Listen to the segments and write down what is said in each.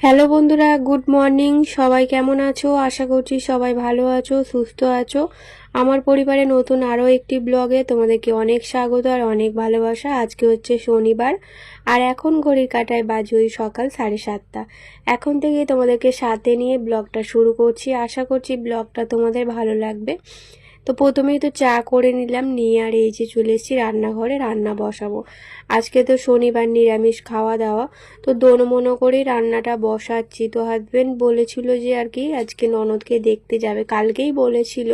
Hello বন্ধুরা, good morning. সবাই কেমন আছো? আশা করছি সবাই ভালো আছো, সুস্থ আছো। আমার পরিবারে নতুন আরও একটি ব্লগে তোমাদেরকে অনেক স্বাগত আর অনেক ভালোবাসা। আজকে হচ্ছে শনিবার, আর এখন ঘড়ির কাটায় বাজে ওই সকাল সাড়ে সাতটা। এখন থেকে তোমাদেরকে সাথে নিয়ে ব্লগটা শুরু করছি। আশা করছি ব্লগটা তোমাদের ভালো লাগবে। তো প্রথমেই তো চা করে নিলাম, নিয়ে আর এই যে চলে এসেছি রান্নাঘরে, রান্না বসাবো। আজকে তো শনিবার নিরামিষ খাওয়া দাওয়া, তো দোনো মনো করেই রান্নাটা বসাচ্ছি। তো হাজবেন্ড বলেছিল যে আর কি, আজকে ননদকে দেখতে যাবে, কালকেই বলেছিল।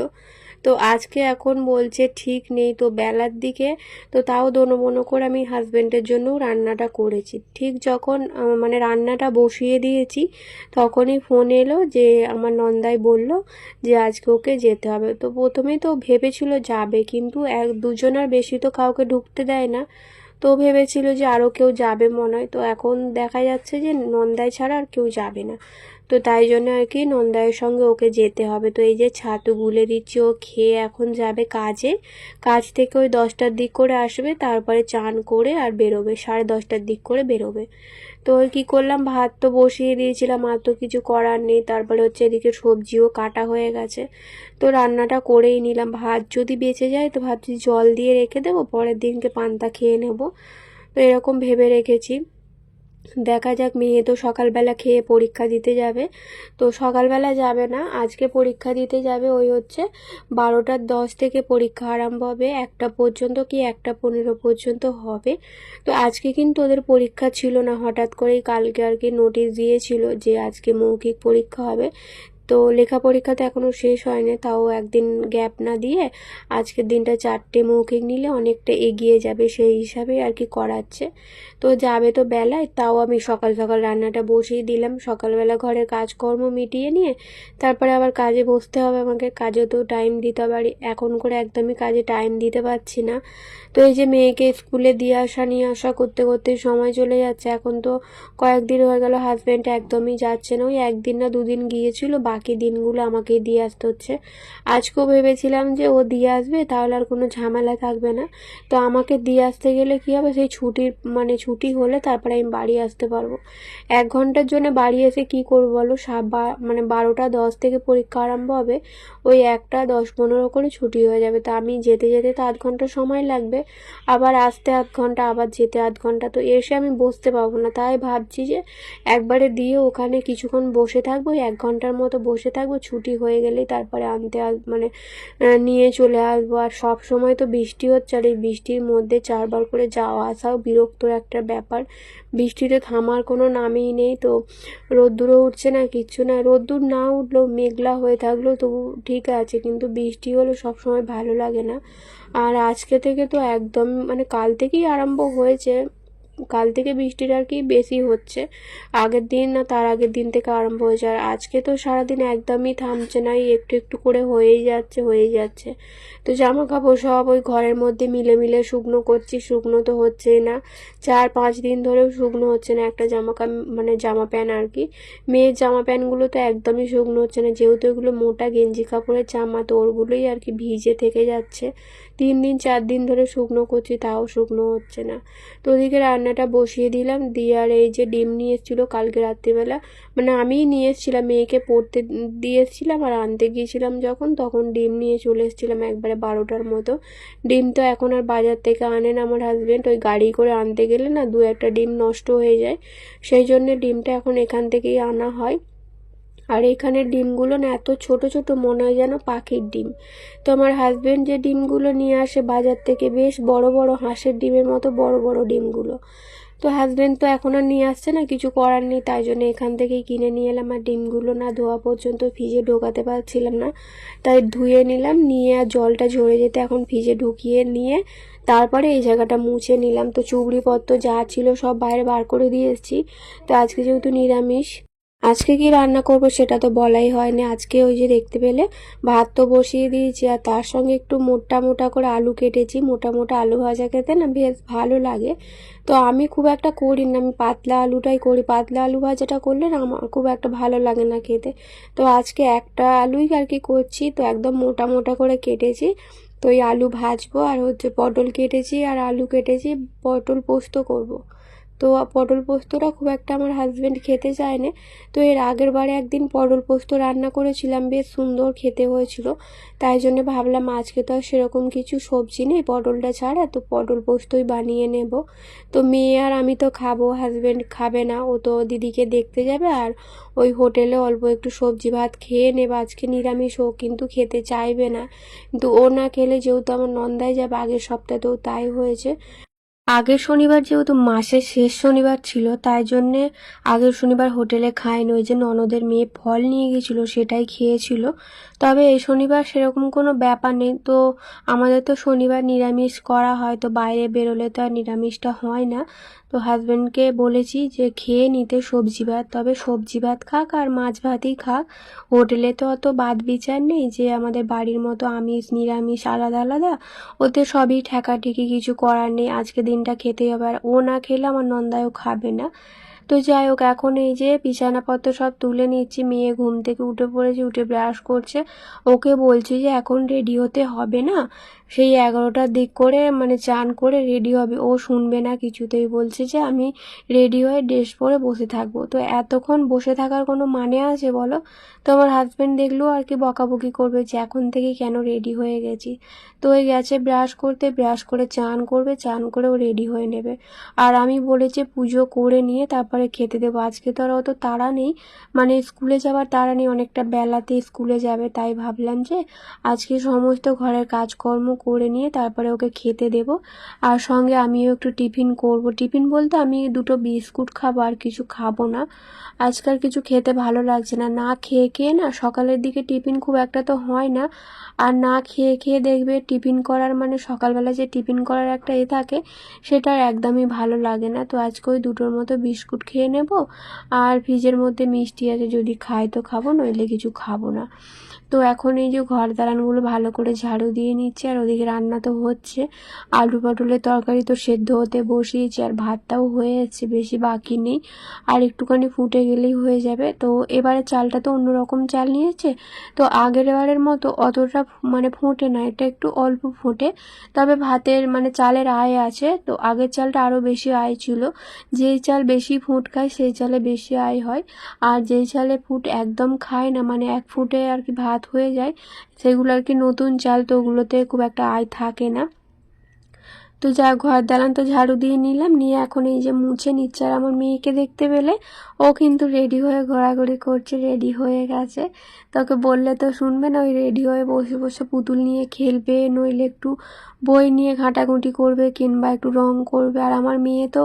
তো আজকে এখন বলছে ঠিক নেই, তো বেলার দিকে তো তাও দোনো করে আমি হাজব্যান্ডের জন্য রান্নাটা করেছি। ঠিক যখন মানে রান্নাটা বসিয়ে দিয়েছি, তখনই ফোন এলো যে আমার নন্দাই বলল যে আজকে ওকে যেতে হবে। তো প্রথমেই তো ভেবেছিল যাবে, কিন্তু এক দুজনের বেশি তো কাউকে ঢুকতে দেয় না। তো ভেবেছিল যে আরও কেউ যাবে মনে হয়। তো এখন দেখা যাচ্ছে যে নন্দাই ছাড়া আর কেউ যাবে না। তো তাই জন্য আর কি নন্দায়ের সঙ্গে ওকে যেতে হবে। তো এই যে ছাতু গুলে দিচ্ছি, ও খেয়ে এখন যাবে কাজে। কাজ থেকে ওই দশটার দিক করে আসবে, তারপরে চান করে আর বেরোবে, সাড়ে দশটার দিক করে বেরোবে। তো ওই কী করলাম, ভাত তো বসিয়ে দিয়েছিলাম, আর তো কিছু করার নেই। তারপরে হচ্ছে এদিকে সবজিও কাটা হয়ে গেছে। তো রান্নাটা করেই নিলাম। ভাত যদি বেঁচে যায়, তো ভাবছি জল দিয়ে রেখে দেবো, পরের দিনকে পান্তা খেয়ে নেব। তো এরকম ভেবে রেখেছি। দেখা যাক, মেয়ে তো সকালবেলা খেয়ে পরীক্ষা দিতে যাবে। তো সকালবেলা যাবে না, আজকে পরীক্ষা দিতে যাবে ওই হচ্ছে বারোটার দশ থেকে পরীক্ষা আরম্ভ হবে, একটা পর্যন্ত কি একটা পনেরো পর্যন্ত হবে। তো আজকে কিন্তু ওদের পরীক্ষা ছিল না, হঠাৎ করেই কালকে আর কি নোটিশ দিয়েছিল যে আজকে মৌখিক পরীক্ষা হবে। তো লেখা পরীক্ষা তো এখনও শেষ হয়নি, তাও একদিন গ্যাপ না দিয়ে আজকের দিনটা চারটে মৌখিক নিলে অনেকটা এগিয়ে যাবে সেই হিসাবে আর কি করাচ্ছে। তো যাবে তো বেলায়, তাও আমি সকাল সকাল রান্নাটা বসিয়ে দিলাম। সকালবেলা ঘরের কাজকর্ম মিটিয়ে নিয়ে তারপরে আবার কাজে বসতে হবে আমাকে, কাজে তো টাইম দিতে আর এখন করে একদমই কাজে টাইম দিতে পারছি না। তো এই যে মেয়েকে স্কুলে দিয়ে আসা নিয়ে আসা করতে করতে সময় চলে যাচ্ছে, এখন তো কয়েকদিন হয়ে গেল হাজব্যান্ড একদমই যাচ্ছে না। ওই একদিন না দুদিন গিয়েছিল বাকি দিনগুলো আমাকেই দিয়ে আসতে হচ্ছে। আজকেও ভেবেছিলাম যে ও দিয়ে আসবে, তাহলে আর কোনো ঝামেলা থাকবে না। তো আমাকে দিয়ে আসতে গেলে কী হবে, সেই ছুটির মানে ছুটি হলে তারপরে আমি বাড়ি আসতে পারব। এক ঘণ্টার জন্য বাড়ি এসে কী করব বলো? সা বা- মানে বারোটা দশ থেকে পরীক্ষা আরম্ভ হবে, ওই একটা দশ পনেরো করে ছুটি হয়ে যাবে। তা আমি যেতে যেতে তো আধ ঘণ্টা সময় লাগবে, আবার আসতে আধ ঘণ্টা, আবার যেতে আধ ঘণ্টা। তো এসে আমি বসতে পারব না। তাই ভাবছি যে একবারে দিয়ে ওখানে কিছুক্ষণ বসে থাকব এক ঘণ্টার মতো বসে থাকব, ছুটি হয়ে গেলেই তারপরে আনতে আস মানে নিয়ে চলে আসব। আর সব সময় তো বৃষ্টি হচ্ছে, আর এই বৃষ্টির মধ্যে চারবার করে যাওয়া আসাও বিরক্তর একটা ব্যাপার। বৃষ্টিতে থামার কোনো নামই নেই, তো রোদ্দুরও উঠছে না, কিচ্ছু না। রোদ্দুর না উঠলেও মেঘলা হয়ে থাকলেও তবু ঠিক আছে, কিন্তু বৃষ্টি হলে সবসময় ভালো লাগে না। আর আজকে থেকে তো একদম মানে কাল থেকেই আরম্ভ হয়েছে। কাল থেকে বৃষ্টিটা আর কি বেশি হচ্ছে। আগের দিন না তার আগের দিন থেকে আরম্ভ হয়েছে আর আজকে তো সারাদিন একদমই থামছে না, এই একটু একটু করে হয়েই যাচ্ছে হয়েই যাচ্ছে। তো জামা কাপড় সব ওই ঘরের মধ্যে মিলে মিলে শুকনো করছি, শুকনো তো হচ্ছেই না। চার পাঁচ দিন ধরেও শুকনো হচ্ছে না একটা জামা মানে জামা প্যান্ট আর কি। মেয়ের জামা প্যান্টগুলো তো একদমই শুকনো হচ্ছে না, যেহেতু এগুলো মোটা গেঞ্জি কাপড়ের জামা, তো ওরগুলোই আর কি ভিজে থেকে যাচ্ছে। তিন দিন, চার দিন ধরে শুকনো করছি, তাও শুকনো হচ্ছে না। তো ওদিকে রান্নাটা বসিয়ে দিলাম, দিয়ে আর এই যে ডিম নিয়ে এসেছিল কালকে রাত্রিবেলা। মানে আমিই নিয়ে এসেছিলাম, মেয়েকে পড়তে দিয়ে এসেছিলাম আর আনতে গিয়েছিলাম যখন, তখন ডিম নিয়ে চলে এসেছিলাম একবারে বারোটার মতো। ডিম তো এখন আর বাজার থেকে আনে না আমার হাজব্যান্ড ওই গাড়ি করে আনতে গেলে না দু একটা ডিম নষ্ট হয়ে যায়। সেই জন্যে ডিমটা এখন এখান থেকেই আনা হয়। আর এখানে ডিমগুলো না এত ছোট ছোট মনে হয় যেন পাখির ডিম। তো আমার হাজব্যান্ড যে ডিমগুলো নিয়ে আসে বাজার থেকে বেশ বড় বড় হাঁসের ডিমের মতো বড় বড় ডিমগুলো। তো হাজবেন্ড তো এখন আর নিয়ে আসছে না, কিছু করার নেই, তাই জন্য এখান থেকেই কিনে নিয়ে এলাম। আর ডিমগুলো না ধোয়া পর্যন্ত ফ্রিজে ঢোকাতে পারছিলাম না, তাই ধুয়ে নিলাম, নিয়ে আর জলটা ঝরে যেতে এখন ফ্রিজে ঢুকিয়ে নিয়ে তারপরে এই জায়গাটা মুছে নিলাম। তো চুবড়িপত্র যা ছিল সব বাইরে বার করে দিয়ে এসেছি। তো আজকে যেহেতু নিরামিষ আজকে কি রান্না করব সেটা তো বলাই হয়নি। আজকে ওই যে দেখতে পেলে ভাত তো বসিয়ে দিয়েছি আর তার সঙ্গে একটু মোটা মোটা করে আলু কেটেছি। মোটা মোটা আলু ভাজা খেতে না বেশ ভালো লাগে। তো আমি খুব একটা করি না, আমি পাতলা আলুটাই করি। পাতলা আলু ভাজাটা করলে না আমার খুব একটা ভালো লাগে না খেতে। তো আজকে একটা আলুই আর কি করছি। তো একদম মোটা মোটা করে কেটেছি। তো এই আলু ভাজবো আর হচ্ছে পটল কেটেছি আর আলু কেটেছি। পটল পোস্ত করব। তো পটল পোস্তটা খুব একটা আমার হাজব্যান্ড খেতে চায় না তো এর আগের বারে একদিন পটল পোস্ত রান্না করেছিলাম, বেশ সুন্দর খেতে হয়েছিল। তাই জন্য ভাবলাম আজকে তো আর সেরকম কিছু সবজি নেই, পটলটা ছাড়া, তো পটল পোস্তই বানিয়ে নেব। তো মেয়ে আর আমি তো খাব হাজব্যান্ড খাবে না, ও তো দিদিকে দেখতে যাবে আর ওই হোটেলে অল্প একটু সবজি ভাত খেয়ে নেবে। আজকে নিরামিষ, ও কিন্তু খেতে চাইবে না। কিন্তু ও না খেলে যেহেতু আমার নন্দায় যাবে, আগের সপ্তাহতেও তাই হয়েছে। আগের শনিবার যেহেতু মাসের শেষ শনিবার ছিল, তাই জন্যে আগের শনিবার হোটেলে খায়নি ওই যে ননদের মেয়ে ফল নিয়ে গেছিল, সেটাই খেয়েছিল। তবে এই শনিবার সেরকম কোনো ব্যাপার নেই। তো আমাদের তো শনিবার নিরামিষ করা হয়, তো বাইরে বেরোলে তো আর নিরামিষটা হয় না। তো হাজব্যান্ডকে বলেছি যে, খেয়ে নিতে সবজি ভাত, তবে সবজি ভাত খাক আর মাছ ভাতই খাক। হোটেলে তো অত বাদ বিচার নেই যে, আমাদের বাড়ির মতো আমিষ, নিরামিষ, আলাদা আলাদা। ওতে সবই ঠেকাঠেকি কিছু করার নেই। আজকে দিনটা খেতেই হবে আর ও না খেলে আমার নন্দায়ও খাবে না। তো যাই হোক, এখন এই যে বিছানাপত্র সব তুলে নিচ্ছি। মেয়ে ঘুম থেকে উঠে পড়েছে, উঠে ব্রাশ করছে। ওকে বলছি যে, এখন রেডি হতে হবে না? সেই এগারোটার দিক করে মানে চান করে রেডি হবে। ও শুনবে না কিছুতেই। বলছে যে, আমি রেডি হয়ে ড্রেস পরে বসে থাকব। তো এতক্ষণ বসে থাকার কোনো মানে আছে বলো? তো আমার হাজব্যান্ড দেখলেও আর কি বকাবকি করবে যে, এখন থেকে কেন রেডি হয়ে গেছি? তো ওই গেছে ব্রাশ করতে ব্রাশ করে চান করবে, চান করে ও রেডি হয়ে নেবে। আর আমি বলেছি পুজো করে নিয়ে তারপরে খেতে দেবো। আজকে তো আর অত তাড়া নেই। মানে স্কুলে যাওয়ার তাড়া নেই। অনেকটা বেলাতে স্কুলে যাবে। তাই ভাবলাম যে, আজকে সমস্ত ঘরের কাজকর্ম করে নিয়ে তারপরে ওকে খেতে দেব। আর সঙ্গে আমিও একটু টিফিন করব। টিফিন বলতে আমি দুটো বিস্কুট খাব আর কিছু খাব না। আজকাল কিছু খেতে ভালো লাগছে না। না খেয়ে খেয়ে না সকালের দিকে টিফিন খুব একটা তো হয় না। আর না খেয়ে খেয়ে দেখবে টিফিন করার মানে সকালবেলা যে টিফিন করার একটা এ থাকে, সেটা একদমই ভালো লাগে না। তো আজকে ওই দুটোর মতো বিস্কুট খেয়ে নেব। আর ফ্রিজের মধ্যে মিষ্টি আছে, যদি খাই তো খাব, নইলে কিছু খাব না। তো এখন এই যে ঘর দালানগুলো ভালো করে ঝাড়ু দিয়ে নিচ্ছে আর ওদিকে রান্না তো হচ্ছে। আলু পটলের তরকারি তো সেদ্ধ হতে বসিয়েছি আর ভাতটাও হয়ে যাচ্ছে বেশি বাকি নেই। আর একটুখানি ফুটে গেলেই হয়ে যাবে। তো এবারে চালটা তো অন্যরকম চাল নিয়েছে। তো আগের এবারের মতো অতটা মানে ফোটে না, এটা একটু অল্প ফোটে। তবে ভাতের মানে চালের আয় আছে। তো আগের চালটা আরও বেশি আয় ছিল। যেই চাল বেশি ফুট খায়, সেই চালে বেশি আয় হয়। আর যেই চালে ফুট একদম খায় না মানে এক ফুটে আর কি ভাত হয়ে যায়, সেগুলো আর কি নতুন চাল, তো ওগুলোতে খুব একটা আয় থাকে না। তো যা ঘর দালান, তো ঝাড়ু দিয়ে নিলাম, নিয়ে এখন এই যে মুছে নিচ্ছে আর আমার মেয়েকে দেখতে পেলে, ও কিন্তু রেডি হয়ে ঘোরাঘুরি করছে রেডি হয়ে গেছে। তোকে বললে তো শুনবে না, ওই রেডি হয়ে বসে বসে পুতুল নিয়ে খেলবে, নইলে একটু বই নিয়ে ঘাঁটাঘুঁটি করবে কিংবা একটু রং করবে। আর আমার মেয়ে তো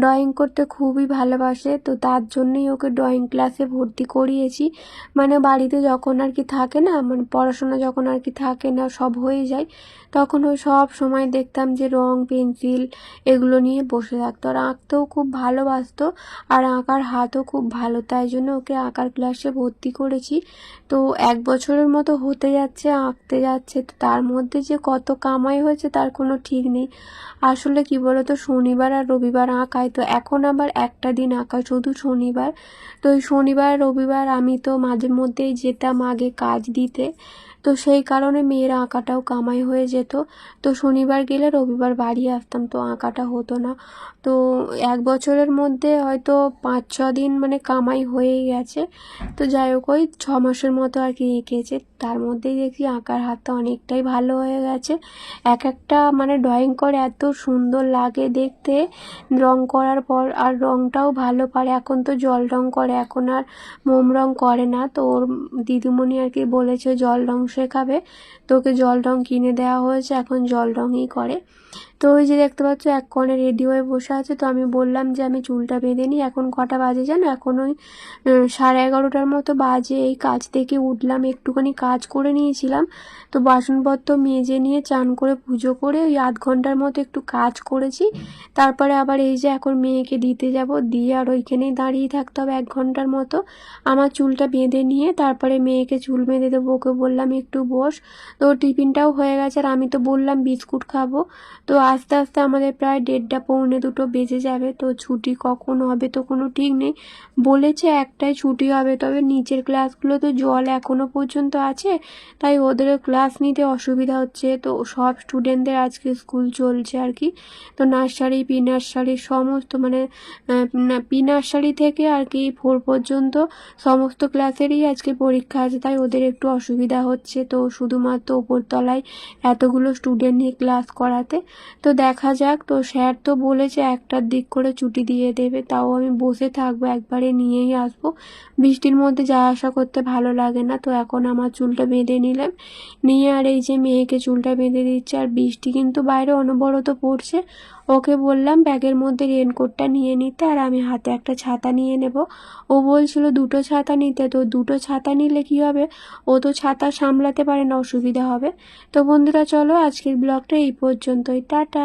ড্রয়িং করতে খুবই ভালোবাসে, তো তার জন্যই ওকে ড্রয়িং ক্লাসে ভর্তি করিয়েছি। মানে বাড়িতে যখন আর কি থাকে না মানে পড়াশোনা যখন আর কি থাকে না, সব হয়ে যায়, তখন ওই সব সময় দেখতাম যে রং, পেন্সিল এগুলো নিয়ে বসে থাকতো। আর আঁকতেও খুব ভালোবাসতো, আর আঁকার হাতও খুব ভালো, তাই জন্য ওকে আঁকার ক্লাসে ভর্তি করেছি। তো এক বছরের মতো হতে যাচ্ছে, আঁকতে যাচ্ছে, তো তার মধ্যে যে কত কামাই হয়েছে তার কোনো ঠিক নেই। আসলে কি বলতো, শনিবার আর রবিবার আঁকায়, তো এখন আবার একটা দিন আঁকা শুধু শনিবার। তো ওই শনিবার, রবিবার আমি তো মাঝে মধ্যেই যেতাম আগে কাজ দিতে। তো সেই কারণে মেয়ের আঁকাটাও কামাই হয়ে যেত। তো শনিবার গেলে রবিবার বাড়ি আসতাম, তো আঁকাটা হতো না। তো এক বছরের মধ্যে হয়তো পাঁচ, ছ দিন মানে কামাই হয়েই গেছে। তো যাই হোক, ওই ছ মাসের মতো আর কি এঁকেছে। তার মধ্যেই দেখি আঁকার হাতটা অনেকটাই ভালো হয়ে গেছে। এক একটা মানে ড্রয়িং করে এত সুন্দর লাগে দেখতে। রং করার পর আর রংটাও ভালো পারে। এখন তো জল রং করে, এখন আর মোম রং করে না। তো ওর দিদিমণি আর কি বলেছে, জল রং শেখাবে। তোকে জল রং কিনে দেওয়া হয়েছে এখন জল রঙই করে। তো ওই যে দেখতে পাচ্ছ, এক কোণে রেডি হয়ে বসে আছে। তো আমি বললাম যে, আমি চুলটা বেঁধে নিই। এখন কটা বাজে জানো? এখন ওই সাড়ে এগারোটার মতো বাজে। এই কাজ থেকে উঠলাম, একটুখানি কাজ করে নিয়েছিলাম। তো বাসনপত্র মেজে নিয়ে চান করে পুজো করে ওই আধ ঘণ্টার মতো একটু কাজ করেছি। তারপরে আবার এই যে এখন মেয়েকে দিতে যাব, দিয়ে আর ওইখানেই দাঁড়িয়ে থাকতে হবে এক ঘণ্টার মতো। আমার চুলটা বেঁধে নিয়ে তারপরে মেয়েকে চুল বেঁধে দেবো। ওকে বললাম, একটু বস। তো টিফিনটাও হয়ে গেছে। আর আমি তো বললাম, বিস্কুট খাব। তো আস্তে আস্তে আমাদের প্রায় দেড়টা পৌনে দুটো বেজে যাবে। তো ছুটি কখন হবে তো কোনো ঠিক নেই। বলেছে একটাই ছুটি হবে, তবে নিচের ক্লাসগুলো তো জল এখনও পর্যন্ত আছে, তাই ওদের ক্লাস নিতে অসুবিধা হচ্ছে। তো সব স্টুডেন্টদের আজকে স্কুল চলছে আর কি। তো নার্সারি প্রি নার্সারি সমস্ত মানে প্রি নার্সারি থেকে আর কি ফোর পর্যন্ত সমস্ত ক্লাসেরই আজকে পরীক্ষা আছে, তাই ওদের একটু অসুবিধা হচ্ছে। তো শুধুমাত্র ওপরতলায় এতগুলো স্টুডেন্ট নিয়ে ক্লাস করাতে তো দেখা যাক, তো স্যার তো বলেছে একটার দিক করে ছুটি দিয়ে দেবে, তাও আমি বসে থাকব, একবারে নিয়েই আসব। বৃষ্টির মধ্যে যাওয়া আসা করতে ভালো লাগে না, তো এখন আমার চুলটা বেঁধে নিলাম। নিয়ে আর এই যে মেয়েকে চুলটা বেঁধে দিচ্ছে, আর বৃষ্টি কিন্তু বাইরে অনবরত পড়ছে। ওকে বললাম, ব্যাগের মধ্যে রেনকোটটা নিয়ে নিতে আর আমি হাতে একটা ছাতা নিয়ে নেব। ও বলছিল, দুটো ছাতা নিতে, তো দুটো ছাতা নিলে কি হবে? ও তো ছাতা সামলাতে পারে না, অসুবিধা হবে। তো বন্ধুরা, চলো আজকের ব্লগটা এই পর্যন্তই। টাটা।